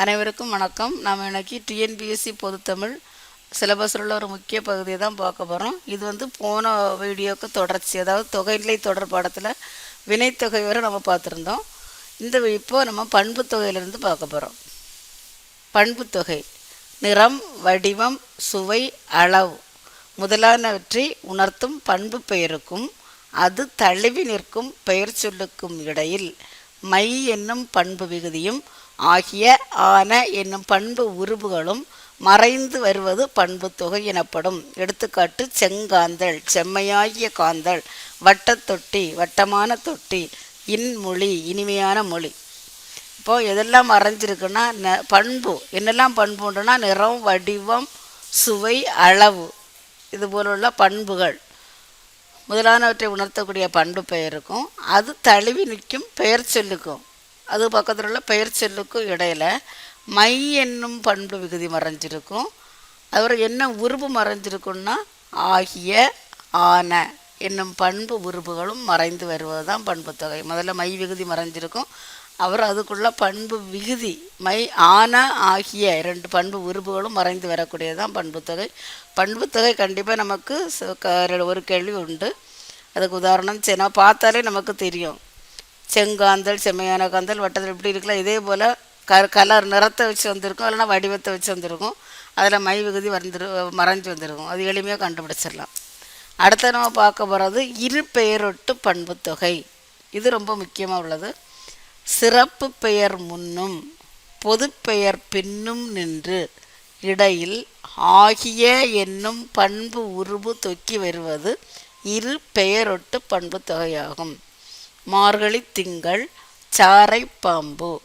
அனைவருக்கும் வணக்கம். நாம் இன்னைக்கு டிஎன்பிஎஸ்சி பொதுத்தமிழ் சிலபஸில் உள்ள ஒரு முக்கிய பகுதியை தான் பார்க்க போகிறோம் இது வந்து போன வீடியோக்கு தொடர்ச்சி அதாவது தொகைநிலை தொடர் பாடத்தில் வினைத்தொகை வரை நம்ம பார்த்துருந்தோம். இந்த இப்போ நம்ம பண்பு தொகையிலிருந்து பார்க்க போகிறோம் பண்புத்தொகை நிறம் வடிவம் சுவை அளவு முதலானவற்றை உணர்த்தும் பண்பு பெயருக்கும் அது தழுவி நிற்கும் பெயர் சொல்லுக்கும் இடையில் மை என்னும் பண்பு விகுதியும் ஆகிய ஆன என்னும் பண்பு உருபுகளும் மறைந்து வருவது பண்பு தொகை எனப்படும். எடுத்துக்காட்டு செங்காந்தல் செம்மையாகிய காந்தல் வட்டத்தொட்டி வட்டமான தொட்டி இன்மொழி இனிமையான மொழி. இப்போது எதெல்லாம் மறைஞ்சிருக்குன்னா ந பண்பு. என்னெல்லாம் பண்பு உண்டுன்னா நிறம் வடிவம் சுவை அளவு. இது போலுள்ள பண்புகள். முதலானவற்றை உணர்த்தக்கூடிய பண்பு பெயருக்கும் அது தழுவி நிற்கும் பெயர் சொல்லுக்கும். அது பக்கத்தில் உள்ள பெயர் சொல்லுக்கும் இடையில மை என்னும் பண்பு விகுதி மறைஞ்சிருக்கும். அப்புறம் என்ன உருபு மறைஞ்சிருக்குன்னா ஆகிய ஆன என்னும் பண்பு உருபுகளும் மறைந்து வருவது தான் பண்பு தொகை. முதல்ல மை விகுதி மறைஞ்சிருக்கும். அப்புறம் அதுக்குள்ள பண்பு விகுதி மை ஆன ஆகிய ரெண்டு பண்பு உருபுகளும் மறைந்து வரக்கூடியது தான் பண்புத்தொகை பண்புத்தொகை கண்டிப்பாக நமக்கு ச- க- ஒரு கேள்வி உண்டு. அதுக்கு உதாரணம் சரி நம்ம பார்த்தாலே நமக்கு தெரியும். செங்காந்தல் செம்மையான காந்தல் வட்டத்தில் இப்படி இருக்கலாம். இதே போல் க கலர் நிறத்தை வச்சு வந்திருக்கும். இல்லைன்னா வடிவத்தை வச்சு வந்திருக்கும். அதில் மை விகுதி வந்துரு மறைஞ்சு வந்திருக்கும். அது எளிமையாக கண்டுபிடிச்சிடலாம். அடுத்த நம்ம பார்க்க போகிறது இரு பெயரொட்டு பண்புத்தொகை இது ரொம்ப முக்கியமாக உள்ளது. சிறப்பு பெயர் முன்னும் பொதுப்பெயர் பின்னும் நின்று இடையில் ஆகிய என்னும் பண்பு உருபு தொக்கி வருவது இரு பெயரொட்டு பண்பு தொகையாகும். மார்கழி திங்கள் சாரை பாம்பு.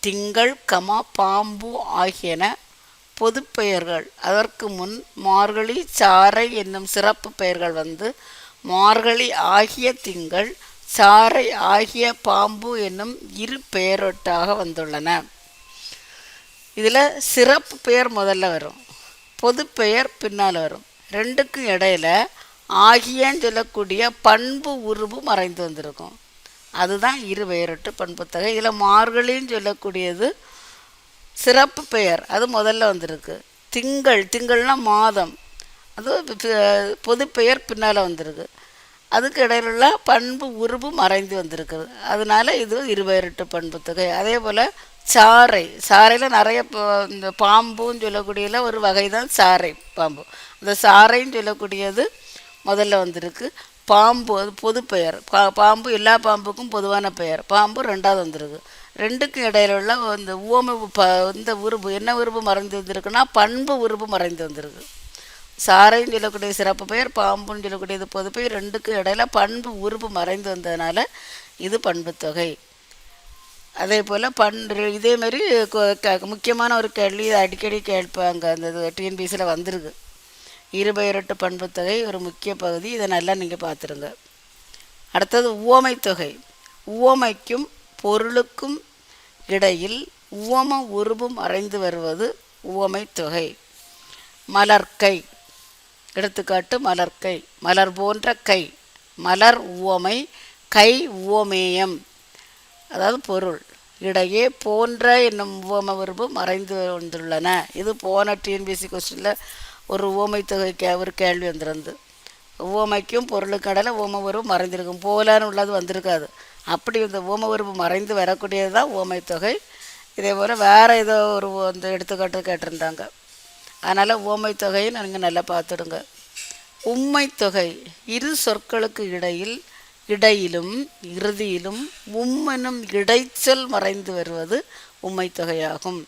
திங்கள் கமா பாம்பு ஆகியன பொதுப்பெயர்கள் அதற்கு முன் மார்கழி சாரை என்னும் சிறப்பு பெயர்கள் வந்து மார்கழி ஆகிய திங்கள் சாரை ஆகிய பாம்பு என்னும் இரு பெயரொட்டாக வந்துள்ளன. இதில் சிறப்பு பெயர் முதல்ல வரும். பொது பெயர் பின்னால் வரும். ரெண்டுக்கும் இடையில ஆகியன்னு சொல்லக்கூடிய பண்பு உருவு மறைந்து வந்திருக்கும். அதுதான் இரு பண்புத்தகை இதில் மார்கழின்னு சொல்லக்கூடியது சிறப்பு பெயர். அது முதல்ல வந்திருக்கு. திங்கள். திங்கள்னா மாதம். அது பொது பெயர் பின்னால் வந்திருக்கு. அதுக்கு இடையிலுள்ள பண்பு உருவு மறைந்து வந்திருக்குது. அதனால இது இருபெயரெட்டு பண்பு தொகை அதே போல் சாறை. சாறையில் நிறைய இந்த பாம்புன்னு சொல்லக்கூடியல ஒரு வகை தான் சாறை பாம்பு. அந்த சாறைன்னு சொல்லக்கூடியது முதல்ல வந்திருக்கு. பாம்பு அது பொது பெயர். பா பாம்பு எல்லா பாம்புக்கும் பொதுவான பெயர். பாம்பு ரெண்டாவது வந்திருக்கு. ரெண்டுக்கும் இடையில உள்ள இந்த உவமை ப இந்த உருபு என்ன உருபு மறைந்து வந்திருக்குன்னா பண்பு உருபு மறைந்து வந்திருக்கு. சாரைன்னு சொல்லக்கூடிய சிறப்பு பெயர் பாம்புன்னு சொல்லக்கூடியது பொது பெயர் ரெண்டுக்கும் இடையில பண்பு உருபு மறைந்து வந்ததுனால இது பண்புத் தொகை. அதே போல் பண் இதேமாரி கொ- க- முக்கியமான ஒரு கேள்வி அடிக்கடி கேட்பாங்க. அந்த டிஎன்பிசியில் வந்திருக்கு. இருபெயரட்டு பண்புத்தொகை ஒரு முக்கிய பகுதி. இதை நல்லா நீங்கள் பார்த்துருங்க. அடுத்தது உவமை தொகை உவமைக்கும் பொருளுக்கும் இடையில் உவம உருவும் மறைந்து வருவது உவமை தொகை மலர்க்கை. எடுத்துக்காட்டு மலர்க்கை. மலர் போன்ற கை. மலர் உவமை கை உவமேயம். அதாவது பொருள். இடையே போன்ற என்னும் உவம உருபு மறைந்து வந்துள்ளன. இது போன டிஎன்பிஎஸ்சி கொஸ்டினில் ஒரு ஓமை தொகை கே ஒரு கேள்வி வந்துருந்து ஓமைக்கும் பொருளுக்கடலை இடையில உவம மறைந்திருக்கும் போலான்னு உள்ளது வந்திருக்காது. அப்படி இந்த ஓமை உருவு மறைந்து வரக்கூடியது தான் ஓமை தொகை இதே போல் வேறு ஏதோ ஒரு அந்த எடுத்துக்காட்டு கேட்டிருந்தாங்க. அதனால் ஓமை தொகையை நீங்கள் நல்லா பார்த்துடுங்க. உம்மை தொகை இரு சொற்களுக்கு இடையில் இடையிலும் இறுதியிலும் உம்மனும் இடைச்சல் மறைந்து வருவது உம்மை தொகையாகும்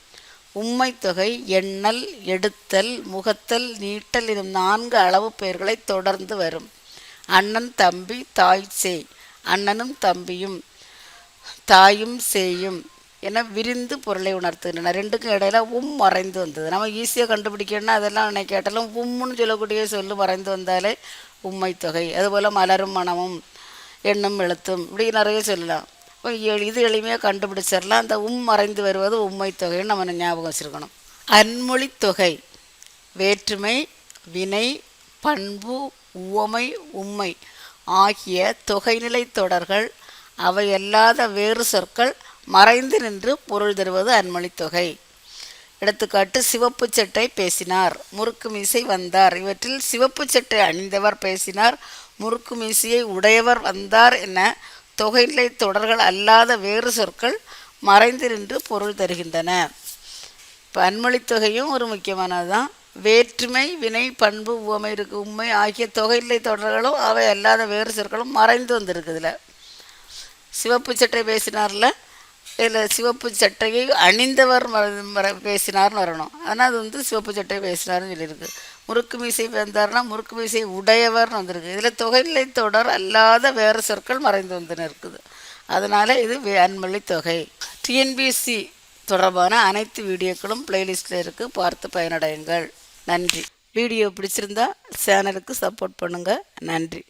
உம்மை தொகை எண்ணல் எடுத்தல் முகத்தல் நீட்டல் எனும் நான்கு அளவு பெயர்களை தொடர்ந்து வரும். அண்ணன் தம்பி தாய் சேய். அண்ணனும் தம்பியும் தாயும் சேயும் என விரிந்து பொருளை உணர்த்துகின்றன ரெண்டுக்கும் இடையில உம் மறைந்து வந்தது. நம்ம ஈஸியாக கண்டுபிடிக்கணும்னா அதெல்லாம் என்னை கேட்டாலும் உம்முன்னு சொல்லக்கூடிய சொல்லு மறைந்து வந்தாலே உம்மை தொகை அதுபோல் மலரும் மனமும் எண்ணும் எழுத்தும் இப்படி நிறைய சொல்லலாம். இது எளிமையாக கண்டுபிடிச்சிடலாம். அந்த உம் மறைந்து வருவது உண்மை தொகைன்னு நம்ம ஞாபகம் வச்சுருக்கணும். அன்மொழி தொகை வேற்றுமை வினை பண்பு உவமை உம்மை ஆகிய தொகைநிலை தொடர்கள் அவையல்லாத வேறு சொற்கள் மறைந்து நின்று பொருள் தருவது அன்மொழித் தொகை. எடுத்துக்காட்டு சிவப்பு சட்டை பேசினார் முறுக்கு மீசை வந்தார். இவற்றில் சிவப்பு சட்டை அணிந்தவர் பேசினார் முறுக்கு மீசையை உடையவர் வந்தார் என தொகைநிலை தொடர்கள் அல்லாத வேறு சொற்கள் மறைந்து நின்று பொருள் தருகின்றன. இப்போ தொகையும் ஒரு முக்கியமானது தான் வேற்றுமை வினை பண்பு உவமை இருக்கு உண்மை ஆகிய தொகைநிலை தொடர்களும் அவை அல்லாத வேறு சொற்களும் மறைந்து வந்திருக்குதுல. சிவப்பு சட்டை பேசினார்ல இதில் சிவப்பு சட்டையை அணிந்தவர் மற- மற- பேசினார்னு வரணும். ஆனால் அது வந்து சிவப்பு சட்டையை பேசினார்னு சொல்லியிருக்கு. முறுக்கு மீசை வந்தார்னா முறுக்கு மீசை உடையவர்னு வந்திருக்கு. இதில் தொகைநிலை தொடர் அல்லாத வேறு சொற்கள் மறைந்து வந்துன்னு இருக்குது. அதனால் இது வே- அன்மொழி தொகை. டிஎன்பிசி தொடர்பான அனைத்து வீடியோக்களும் பிளேலிஸ்டில் இருக்குது பார்த்து பயனடையுங்கள். நன்றி. வீடியோ பிடிச்சிருந்தா சேனலுக்கு சப்போர்ட் பண்ணுங்கள் நன்றி.